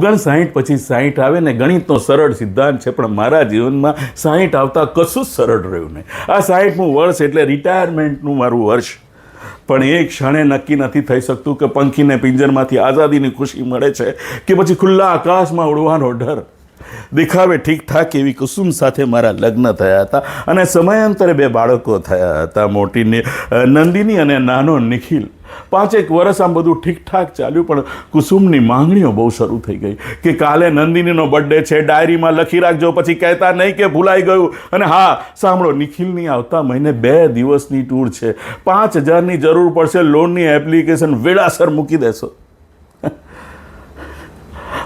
ઓગણ સાહીઠ પછી સાહીઠ આવે ને ગણિતનો સરળ સિદ્ધાંત છે, પણ મારા જીવનમાં સાહીઠ આવતા કશું જ સરળ રહ્યું નહીં. આ સાહીઠમું વર્ષ એટલે રિટાયરમેન્ટનું મારું વર્ષ. પણ એ ક્ષણે નક્કી નથી થઈ શકતું કે પંખીને પિંજરમાંથી આઝાદીની ખુશી મળે છે કે પછી ખુલ્લા આકાશમાં ઉડવાનો ડર. દેખાવે ઠીકઠાક એવી કુસુમ સાથે મારા લગ્ન થયા હતા અને સમયાંતરે બે બાળકો થયા હતા મોટી નંદિની અને નાનો નિખિલ. પાંચેક વર્ષ આમ બધું ઠીકઠાક ચાલ્યું, પણ કુસુમની માંગણીઓ બહુ શરૂ થઈ ગઈ કે કાલે નંદિનીનો બર્થડે છે, ડાયરીમાં લખી રાખજો, પછી કહેતા નહીં કે ભૂલાઈ ગયું. અને હા, સાંભળો, નિખિલની આવતા મહિને બે દિવસની ટૂર છે. પાંચ હજારની જરૂર પડશે લોનની એપ્લિકેશન વેળાસર મૂકી દેશો.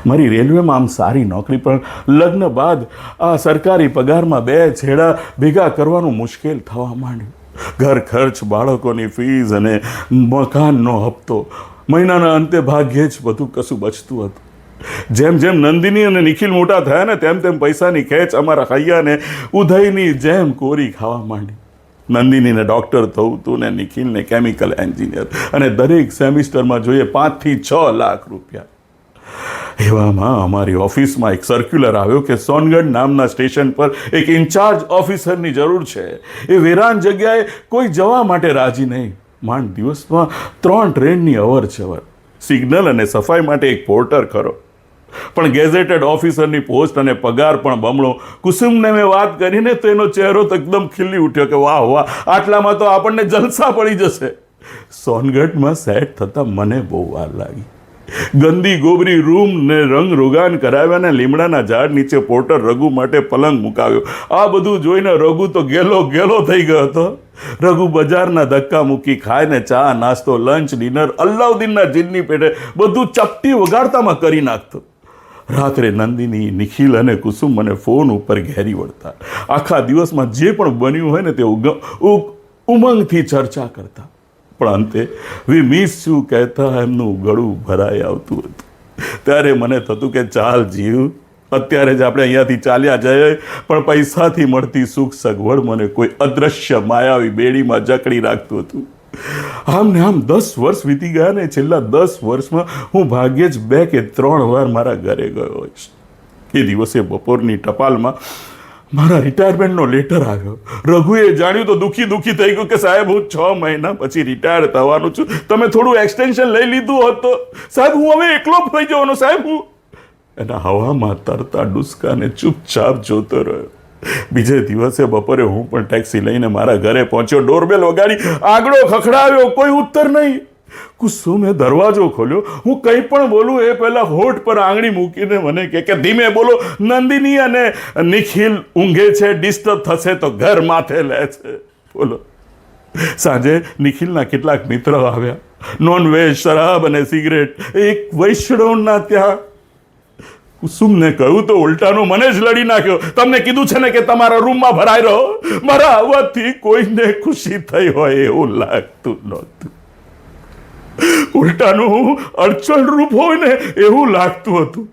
મારી રેલવેમાં આમ સારી નોકરી, પણ લગ્ન બાદ આ સરકારી પગારમાં બે છેડા ભેગા કરવાનું મુશ્કેલ થવા માંડ્યું. ઘર ખર્ચ, બાળકોની ફીસ અને મકાનનો હપ્તો. મહિનાના અંતે ભાગ્યે જ બધું કશું બચતું હતું. જેમ જેમ નંદિની અને નિખિલ મોટા થયા ને, તેમ તેમ પૈસાની ખેંચ અમારા હૈયાને ઉદયની જેમ કોરી ખાવા માંડી. નંદિનીને ડૉક્ટર થવું તું ને નિખિલને કેમિકલ એન્જિનિયર અને દરેક સેમિસ્ટરમાં જોઈએ પાંચથી છ લાખ રૂપિયા. એવામાં અમારી ઓફિસમાં એક સર્ક્યુલર આવ્યો કે સોનગઢ નામના સ્ટેશન પર એક ઇન્ચાર્જ ઓફિસરની જરૂર છે. એ વેરાન જગ્યાએ કોઈ જવા માટે રાજી નહીં. માંડ દિવસમાં ત્રણ ટ્રેનની અવર જવર સિગ્નલ અને સફાઈ માટે એક પોર્ટર ખરો. પણ ગેઝેટેડ ઓફિસરની પોસ્ટ અને પગાર પણ બમણો. કુસુમને મેં વાત કરીને તો એનો ચહેરો તો એકદમ ખીલી ઉઠ્યો કે વાહ વાહ, આટલામાં તો આપણને જલસા પડી જશે. સોનગઢમાં સેટ થતાં મને બહુ વાર લાગી. ગંદી ગોબરી રૂમ ને રંગ રોગાન કરાવ્યા ને લીમડાના ઝાડ નીચે પોર્ટર રઘુ માટે પલંગ મુકાવ્યો. આ બધું જોઈને રઘુ તો ગેલો ગેલો થઈ ગયો હતો. રઘુ બજારના ધક્કા મૂકી ખાય ને ચા, નાસ્તો લંચ ડિનર અલ્લાઉદ્દીનના જીનની પેટે બધું ચપટી વગાડતામાં કરી નાખતો. રાત્રે નંદિની, નિખિલ અને કુસુમ મને ફોન ઉપર ઘેરી વળતા. આખા દિવસમાં જે પણ બન્યું હોય ને તે ઉમંગથી ચર્ચા કરતા. પણ અંતે વી મિસ યુ કહેતા એમનું ગળું ભરાઈ આવતું હતું. ત્યારે મને થતું કે ચાલ જીવ, અત્યારે જ આપણે અહીંયાથી ચાલ્યા જઈએ, પણ પૈસાથી મળતી સુખ સગવડ મને કોઈ અદ્રશ્ય માયાવી બેડીમાં જકડી રાખતું હતું. આમ ને આમ દસ વર્ષ વીતી ગયા ને છેલ્લા દસ વર્ષમાં હું ભાગ્યે જ બે કે ત્રણ વાર મારા ઘરે ગયો હોઈશ. એ દિવસે બપોરની ટપાલમાં મારા રિટાયરમેન્ટનો લેટર આવ્યો. રઘુએ જાણ્યું તો દુઃખી દુઃખી થઈ ગયું કે સાહેબ, હું છ મહિના પછી રિટાયર થવાનું છું. તમે થોડું એક્સટેન્શન લઈ લીધું હોત તો. સાહેબ, હું હવે એકલો થઈ જવાનો, સાહેબ, હું. એના હવામાં તરતા ડુસકાને ચૂપચાપ જોતો રહ્યો. બીજે દિવસે બપોરે હું પણ ટેક્સી લઈને મારા ઘરે પહોંચ્યો. ડોરબેલ વગાડી આગળો ખખડાવ્યો. કોઈ ઉત્તર નહીં. કુસુમે દરવાજો ખોલ્યો. હું કંઈ પણ બોલું એ પહેલાં હોઠ પર આંગળી મૂકીને મને કહે કે, ધીમે બોલો, નંદિની અને નિખિલ ઊંઘે છે, ડિસ્ટર્બ થશે તો ઘર માથે લે છે. બોલો. સાંજે નિખિલના કેટલાક મિત્રો આવ્યા. નોન વેજ શરાબ અને સિગરેટ, એક વૈષ્ણવના ત્યાં. કુસુમને કહ્યું તો ઉલટાનો મને જ લડી નાખ્યો. તમને કીધું છે ને કે તમારા રૂમમાં ભરાઈ રહો? મારા આવવાથી કોઈને ખુશી થઈ હોય એવું લાગતું નહોતું. ઉલટાનું અડચણ રૂપ હોય ને એવું લાગતું હતું.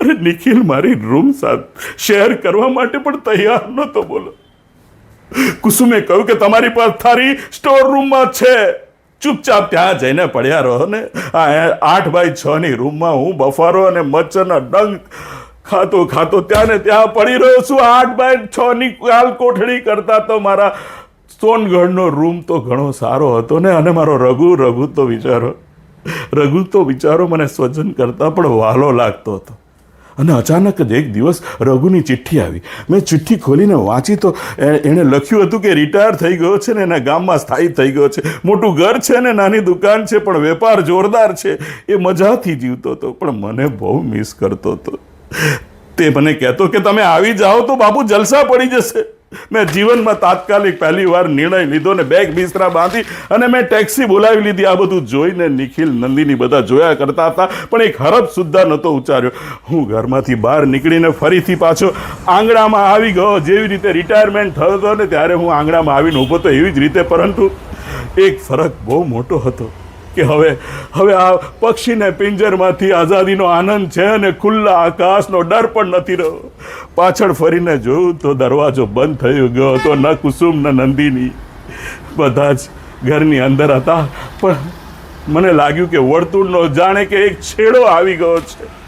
અરે નિખિલ, મારી રૂમ સાથ શેર કરવા માટે પણ તૈયાર નહોતો, બોલો. કુસુમે કહ્યું કે તમારી પથારી સ્ટોર રૂમમાં છે. ચૂપચાપ ત્યાં જઈને પડ્યા રહો ને. આઠ બાય છ ની રૂમમાં હું બફારો અને મચ્છરના ડંગ ખાતો ખાતો ત્યાં ને ત્યાં પડી રહ્યો છું. આઠ બાય છ ની કાલ કોઠડી કરતા તો મારા સોનગઢનો રૂમ તો ઘણો સારો હતો ને, અને મારો રઘુ રઘુ તો વિચારો, રઘુ તો વિચારો મને સ્વજન કરતાં પણ વહાલો લાગતો હતો. અને અચાનક જ એક દિવસ રઘુની ચિઠ્ઠી આવી. મેં ચિઠ્ઠી ખોલીને વાંચી તો એણે લખ્યું હતું કે રિટાયર થઈ ગયો છે ને, એના ગામમાં સ્થાયી થઈ ગયો છે. મોટું ઘર છે ને, નાની દુકાન છે, પણ વેપાર જોરદાર છે. એ મજાથી જીવતો હતો, પણ મને બહુ મિસ કરતો હતો. તે મને કહેતો કે તમે આવી જાઓ તો બાપુ જલસા પડી જશે. મેં જીવનમાં તાત્કાલિક પહેલી વાર નિર્ણય લીધો ને બેગ બિસ્તરા બાંધી અને મેં ટેક્સી બોલાવી લીધી. આ બધું જોઈને નિખિલ નંદિની બધા જોયા કરતા હતા, પણ એક હરફ સુદ્ધા નહોતો ઉચ્ચાર્યો. હું ઘરમાંથી બહાર નીકળીને ફરીથી પાછો આંગણામાં આવી ગયો. જેવી રીતે રિટાયરમેન્ટ થયો હતો ને ત્યારે હું આંગણામાં આવીને ઊભો તો એવી જ રીતે, પરંતુ એક ફરક બહુ મોટો હતો. કે હવે હવે આ પક્ષીને પિંજરમાંથી આઝાદીનો આનંદ છે અને ખુલ્લા આકાશનો ડર પણ નથી રહ્યો. પાછળ ફરીને જોયું તો દરવાજો બંધ થઈ ગયો હતો, ન કુસુમ, ન નંદિની. બધા જ ઘરની અંદર હતા, પણ મને લાગ્યું કે વર્તુળનો જાણે કે એક છેડો આવી ગયો છે.